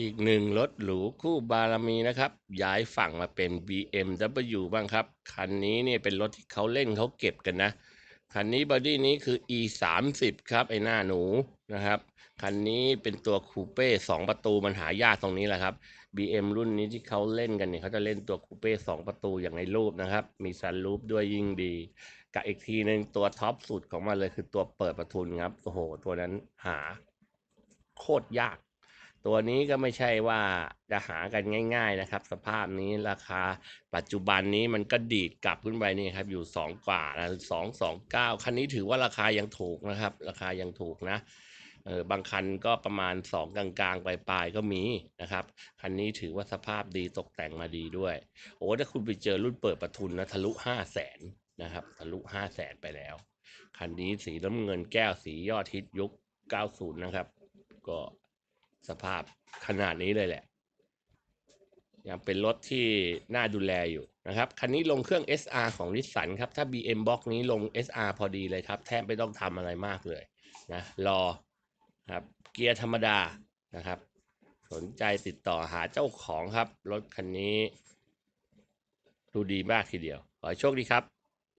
อีกหนึ่งรถหรูคู่บารมีนะครับ ย้ายฝั่งมาเป็น BMW บ้างครับ คันนี้เนี่ยเป็นรถที่เขาเล่นเขาเก็บกันนะ คันนี้บอดี้นี้คือ e 3 0ครับ ไอ้หน้าหนูนะครับ คันนี้เป็นตัวคูเป้สองประตูมันหายากตรงนี้แหละครับ BM รุ่นนี้ที่เขาเล่นกันเนี่ยเขาจะเล่นตัวคูเป้สองประตูอย่างในรูปนะครับ มีซันรูปด้วยยิ่งดีกับอีกทีหนึ่งตัวท็อปสุดของมันเลยคือตัวเปิดประทุนครับโอ้โหตัวนั้นหา โคตรยาก ตัวนี้ก็ไม่ใช่ว่าจะหากันง่าย ๆนะครับ สภาพนี้ราคาปัจจุบันนี้มันก็ดีดกลับขึ้นไปนี่ครับอยู่สองกว่านะสองสองเก้าคันนี้ถือว่าราคายังถูกนะครับ ราคายังถูกนะเออบางคันก็ประมาณสองกลางๆปลายๆก็มีนะครับ คันนี้ถือว่าสภาพดีตกแต่งมาดีด้วย โอ้ถ้าคุณไปเจอรุ่นเปิดประทุนนะทะลุห้าแสนนะครับทะลุห้าแสนไปแล้ว คันนี้สีน้ำเงินแก้วสียอดฮิตยุค 90 นะครับ ก็ สภาพขนาดนี้เลยแหละ ยังเป็นรถที่น่าดูแลอยู่นะครับ คันนี้ลงเครื่อง SR ของนิสสันครับ ถ้า BM Box นี้ลง SR พอดีเลยครับ แทบไม่ต้องทำอะไรมากเลยนะ รอครับ เกียร์ธรรมดานะครับ สนใจติดต่อหาเจ้าของครับ รถคันนี้ ดูดีมากทีเดียว ขอโชคดีครับ